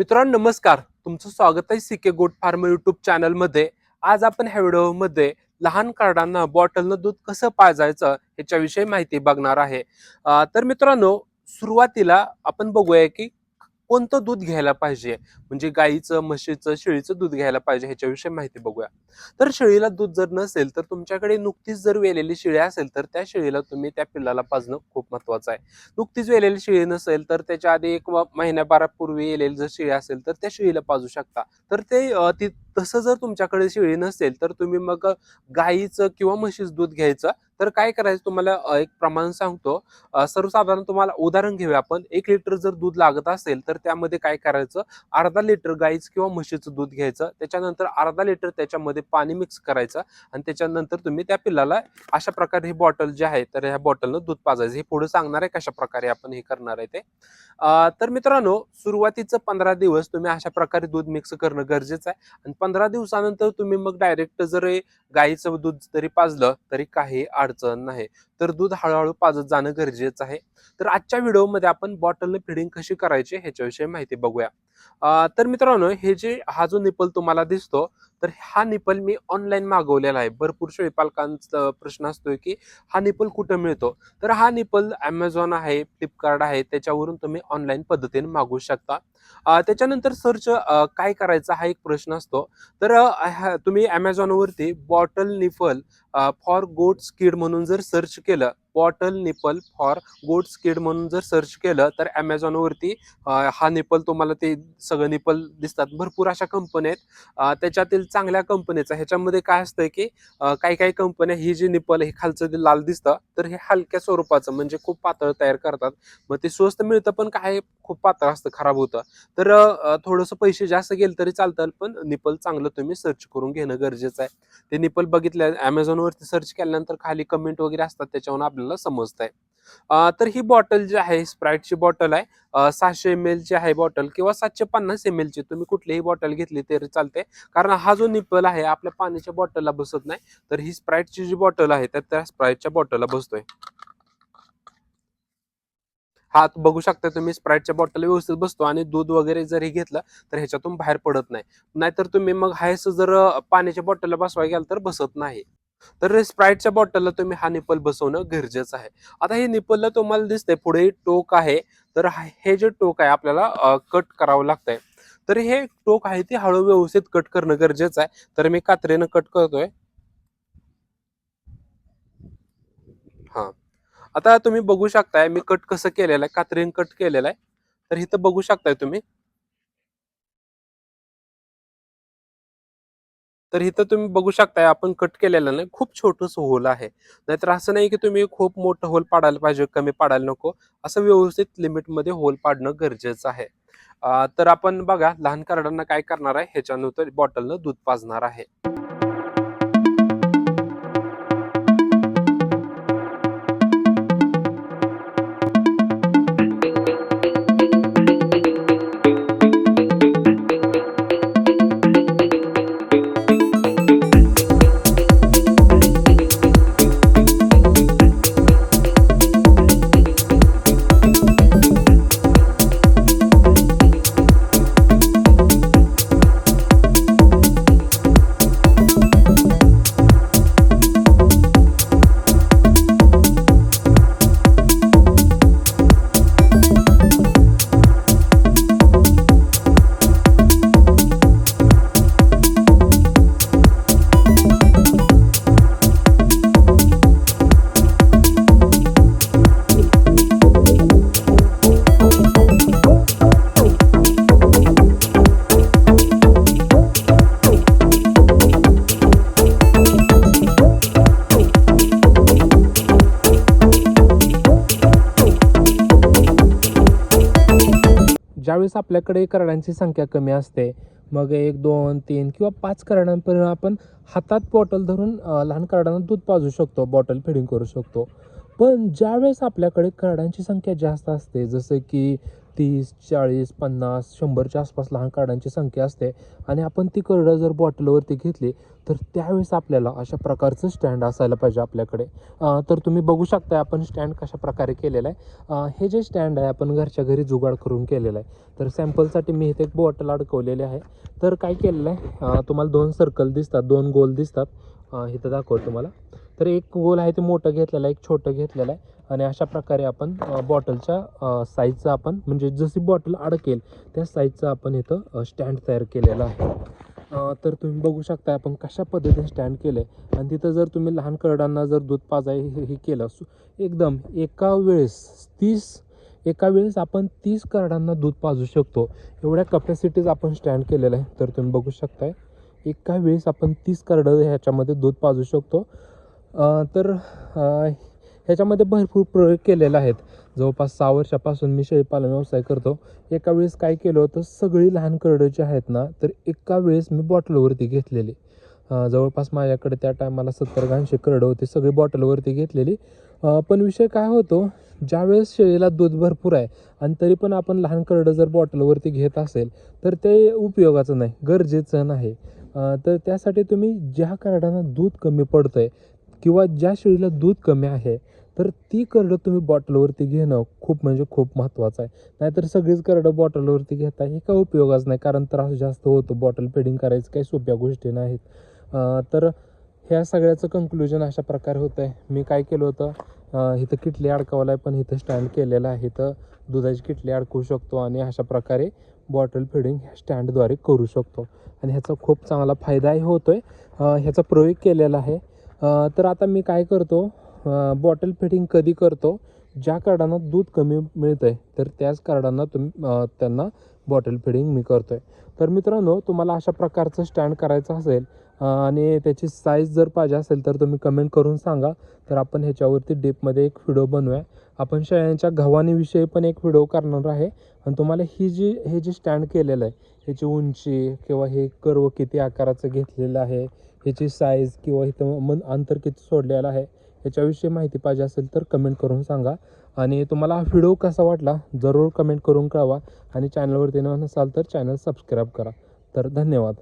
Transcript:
मित्रांनो नमस्कार. तुमचं स्वागत आहे सीके गोट फार्म युट्यूब चॅनलमध्ये. आज आपण ह्या व्हिडिओमध्ये लहान कार्डांना बॉटलनं दूध कसं पाजायचं ह्याच्याविषयी माहिती बघणार आहे. तर मित्रांनो सुरुवातीला आपण बघूया की कोणतं दूध घ्यायला पाहिजे? म्हणजे गाईचं म्हशीचं शेळीचं दूध घ्यायला पाहिजे ह्याच्याविषयी माहिती बघूया. तर शेळीला दूध जर नसेल तर तुमच्याकडे नुकतीच जर वेलेली शेळी असेल तर त्या शेळीला तुम्ही त्या पिल्लाला पाजणं खूप महत्वाचं आहे. नुकतीच वेलेली शेळी नसेल तर त्याच्या आधी एक महिन्याभरापूर्वी येलेली जर शेळी असेल तर त्या शेळीला पाजू शकता. तर ते ती तसं जर तुमच्याकडे शेळी नसेल तर तुम्ही मग गाईचं किंवा म्हशीचं दूध घ्यायचं तर काय करायचं तुम्हाला एक प्रमाण सांगतो. सर्वसाधारण तुम्हाला उदाहरण घेऊया आपण. एक लिटर जर दूध लागत असेल तर त्यामध्ये काय करायचं? अर्धा लिटर गाईचं किंवा म्हशीचं दूध घ्यायचं. त्याच्यानंतर अर्धा लिटर त्याच्यामध्ये पाणी मिक्स करायचं आणि त्याच्यानंतर तुम्ही त्या पिल्लाला अशा प्रकारे ही बॉटल जी आहे तर ह्या बॉटलनं दूध पाजायचं. हे पुढे सांगणार आहे कशा प्रकारे आपण हे करणार आहे ते. तर मित्रांनो सुरुवातीचं पंधरा दिवस तुम्ही अशा प्रकारे दूध मिक्स करणं गरजेचं आहे. आणि पंधरा दिवसानंतर तुम्ही मग डायरेक्ट जर गाईचं दूध जरी पाजलं तरी काही अडचण नाही. तर दूध हळूहळू पाजत जाणं गरजेचं आहे. तर आजच्या व्हिडिओमध्ये आपण बॉटलने फिडिंग कशी करायची ह्याच्याविषयी माहिती बघूया. तर मित्रांनो हे जे हा जो निपल तुम्हाला दिसतो तर हा निपल मी ऑनलाईन मागवलेला आहे. भरपूर शेळी पालकांचा प्रश्न असतोय की हा निपल कुठं मिळतो? तर हा निपल ॲमेझॉन आहे फ्लिपकार्ट आहे त्याच्यावरून तुम्ही ऑनलाईन पद्धतीने मागवू शकता. त्याच्यानंतर सर्च काय करायचा हा एक प्रश्न असतो. तर तुम्ही ॲमेझॉनवरती bottle nipple for goat skid म्हणून जर सर्च केलं bottle nipple for goat skid म्हणून जर सर्च केलं तर ॲमेझॉनवरती हा निपल तुम्हाला ते सगळं निपल दिसतात. भरपूर अशा कंपन्या आहेत. त्याच्यातील चांगल्या कंपनीचा ह्याच्यामध्ये काय असतंय की काही काही कंपन्या ही जी निपल हे खालचं जे लाल दिसतं तर हे हलक्या स्वरूपाचं म्हणजे खूप पातळ तयार करतात. मग ते स्वस्त मिळतं पण काय खूप पातळ असतं खराब होतं. तर थोडंसं पैसे जास्त गेले तरी चालतं पण निपल चांगलं तुम्ही सर्च करून घेणं गरजेचं आहे. ते निपल बघितल्या अमेझॉनवरती सर्च केल्यानंतर खाली कमेंट वगैरे असतात त्याच्यावरून आपल्याला समजत आहे तर ही बॉटल जी आहे स्प्राईटची बॉटल आहे सहाशे एम ची आहे बॉटल किंवा सातशे पन्नास एम ची. तुम्ही कुठलीही बॉटल घेतली तरी चालते कारण हा जो निपल आहे आपल्या पाण्याच्या बॉटलला बसत नाही. तर ही स्प्राईटची जी बॉटल आहे तर त्या स्प्राईटच्या बॉटलला बसतोय. हा बघू शकता तुम्ही स्प्राईटच्या बॉटल व्यवस्थित बसतो आणि दूध वगैरे जरी घेतलं तर ह्याच्यातून बाहेर पडत नाही. नाहीतर तुम्ही मग हायस जर पाण्याच्या बॉटलला बसवाय गेल तर बसत नाही. तर स्प्राईटच्या बॉटलला तुम्ही हा निपल बसवणं गरजेचं आहे. आता हे निपलला तुम्हाला दिसतंय पुढे टोक आहे. तर हे जे टोक आहे आपल्याला कट करावं लागतंय. तर हे टोक आहे ते हळू व्यवस्थित कट करणं गरजेचं आहे. तर मी कात्रीनं कट करतोय. हा. आता तुम्ही बघू शकताय मी कट कसं केलेलं आहे कात्रीन कट केलेलं आहे. तर इथं बघू शकताय तुम्ही. तर इथं तुम्ही बघू शकताय आपण कट केलेलं नाही खूप छोटस होल आहे. नाहीतर असं नाही की तुम्ही खूप मोठं होल पाडायला पाहिजे कमी पाडायला नको. असं व्यवस्थित लिमिटमध्ये होल पाडणं गरजेचं आहे. तर आपण बघा लहान कार्डांना काय करणार आहे? ह्याच्यानंतर बॉटलनं दूध पाजणार आहे. त्यावेळेस आपल्याकडे करड्यांची संख्या कमी असते मग एक दोन तीन किंवा पाच करड्यांपर्यंत आपण हातात बॉटल धरून लहान करड्यांना दूध पाजू शकतो बॉटल फिडिंग करू शकतो. पण ज्यावेळेस आपल्याकडे करड्यांची संख्या जास्त असते जसं की तीस चाळीस पन्नास शंभरच्या आसपास लहान कार्डांची संख्या असते आणि आपण ती करडं जर बॉटलवरती घेतली तर त्यावेळेस आपल्याला अशा प्रकारचं स्टँड असायला पाहिजे आपल्याकडे. तर तुम्ही बघू शकता आपण स्टँड कशा प्रकारे केलेलं आहे. हे जे स्टँड आहे आपण घरच्या घरी जुगाड करून केलेलं आहे. तर सॅम्पलसाठी मी इथे एक बॉटल अडकवलेली आहे. तर काय केलेलं आहे? तुम्हाला दोन सर्कल दिसतात दोन गोल दिसतात. इथं दाखवतो तुम्हाला. तर एक गोल आहे ते मोठं घेतलेलं आहे एक छोटं घेतलेलं आहे. आणि अशा प्रकारे आपण बॉटलच्या साईजचं आपण म्हणजे जशी बॉटल अडकेल त्या साईजचं आपण इथं स्टँड तयार केलेलं आहे. तर तुम्ही बघू शकता आपण कशा पद्धतीने स्टँड केलं आहे आणि तिथं जर तुम्ही लहान करडांना जर दूध पाजाय हे हे केलं एकदम एका वेळेस तीस एका वेळेस आपण तीस करडांना दूध पाजू शकतो. एवढ्या कपॅसिटीज आपण स्टँड केलेलं आहे. तर तुम्ही बघू शकताय एका वेळेस आपण तीस करडं ह्याच्यामध्ये दूध पाजू शकतो. तर ह्याच्यामध्ये भरपूर प्रयोग केलेले आहेत. जवळपास सहा वर्षापासून मी शेळीपालन व्यवसाय करतो. एका वेळेस काय केलं होतं सगळी लहान करडं जी आहेत ना तर एका वेळेस मी बॉटलवरती घेतलेली. जवळपास माझ्याकडे त्या टायमाला सत्तर ऐंशी करडं होती सगळी बॉटलवरती घेतलेली. पण विषय काय होतो ज्यावेळेस शेळीला दूध भरपूर आहे आणि तरी पण आपण लहान करडं जर बॉटलवरती घेत असेल तर ते उपयोगाचं नाही गरजेचं नाही. तर त्यासाठी तुम्ही ज्या करडांना दूध कमी पडतं आहे किंवा ज्या शेळीला दूध कमी आहे तर ती करडं तुम्ही बॉटलवरती घेणं खूप म्हणजे खूप महत्त्वाचं आहे. नाहीतर सगळीच करडं बॉटलवरती घेता हे काय उपयोगाच नाही कारण त्रास जास्त होतो. बॉटल फेडिंग करायचं काही सोप्या गोष्टी नाहीत. तर ह्या सगळ्याचं कन्क्लुजन अशा प्रकारे होतं आहे मी काय केलं होतं इथं किटली अडकवलं आहे पण इथं स्टँड केलेलं आहे. इथं दुधाची किटली अडकवू शकतो आणि अशा प्रकारे बॉटल फिडिंग ह्या स्टँडद्वारे करू शकतो. आणि ह्याचा खूप चांगला फायदाही होतो आहे ह्याचा प्रयोग केलेला आहे. तर आता मी काय करतो बॉटल फिटिंग कधी करतो ज्या कार्डांना दूध कमी मिळतं आहे तर त्याच कार्डांना तुम्ही त्यांना बॉटल फिडिंग मी करतो आहे तर मित्रांनो तुम्हाला अशा प्रकारचं स्टँड करायचं असेल आणि त्याची साईज जर पाहिजे असेल तर तुम्ही कमेंट करून सांगा. तर आपण ह्याच्यावरती डीपमध्ये एक व्हिडिओ बनवूया. आपण शेळ्यांच्या गव्हाणीविषयी पण एक व्हिडिओ करणार आहे. आणि तुम्हाला ही जी हे जे स्टँड केलेलं आहे ह्याची उंची किंवा हे कर्व किती आकाराचं घेतलेलं आहे ह्याची साईज किंवा इथं मन अंतर किती सोडलेलं आहे याच्याविषयी माहिती पाहिजे असेल तर कमेंट करून सांगा. आणि तुम्हाला हा व्हिडिओ कसा वाटला जरूर कमेंट करून कळवा. आणि चॅनलवरती नसाल तर चॅनल सबस्क्राईब करा. तर धन्यवाद.